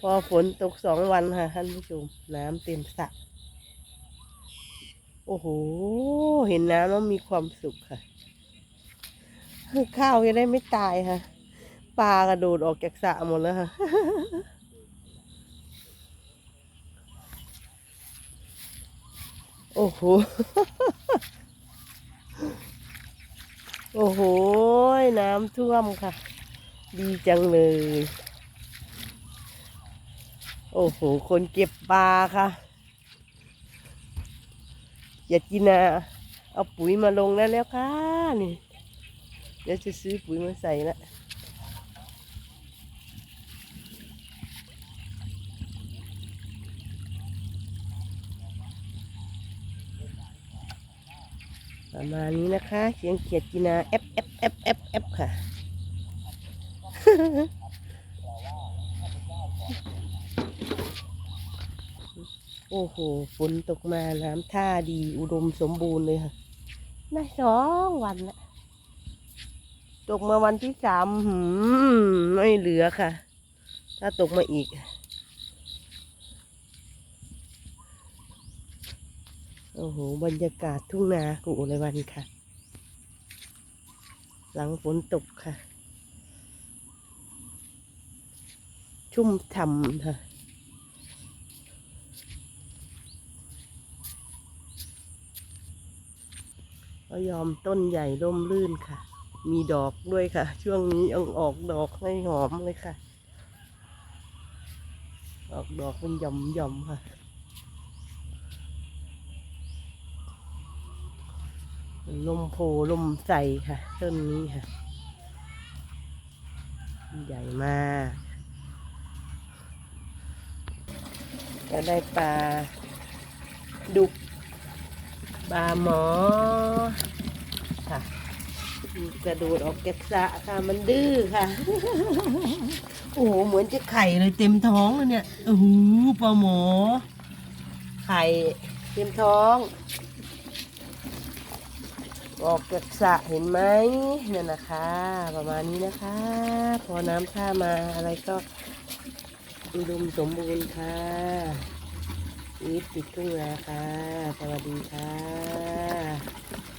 พอฝนตกสองวันค่ะท่านผู้ชม น้ำเต็มสระโอ้โห เห็นน้ำแล้วมีความสุขค่ะ ข้าวจะได้ไม่ตายค่ะ ปลากระโดดออกจากสระหมดแล้วค่ะ โอ้โห โอ้โห น้ำท่วมค่ะ ดีจังเลย โอ้โห คนเก็บปลาค่ะ อย่ากินนะเอาปุ๋ยมาลงแล้แล้วค่ะนี่เดี๋ยวจะซื้อปุ๋ยมาใส่ละประมาณนี้นะคะ เสียงเขียดกินาเอฟเอฟเอฟเอฟเอฟค่ะ โอ้โห ฝนตกมาน้ำท่าดีอุดมสมบูรณ์เลยค่ะได้สองวันละตกมาวันที่สามหืมไม่เหลือค่ะ ถ้าตกมาอีก โอ้โห บรรยากาศทุ่งนากูอุไรวันค่ะ หลังฝนตกค่ะ ชุ่มฉ่ำค่ะ ก็ยอมต้นใหญ่ร่มรื่นค่ะ มีดอกด้วยค่ะ ช่วงนี้ยังออกดอกให้หอมเลยค่ะ ออกดอกเป็นหย่อมหย่อมๆค่ะลมโพลมใสค่ะ ต้นนี้ค่ะ ใหญ่มากก็ได้ปลาดุก ปลาหมอค่ะกระโดดออกจากสระค่ะมันดื้อค่ะ โอ้โหเหมือนจะไข่เลยเต็มท้องเลยเนี่ยโอ้โหปลาหมอ ไข่เต็มท้อง ออกจากสระเห็นไหมนั่นนะคะ ประมาณนี้นะคะ พอน้ำท่ามาอะไรก็อุดมสมบูรณ์ค่ะ อีฟติดทุ่งนาค่ะ สวัสดีค่ะ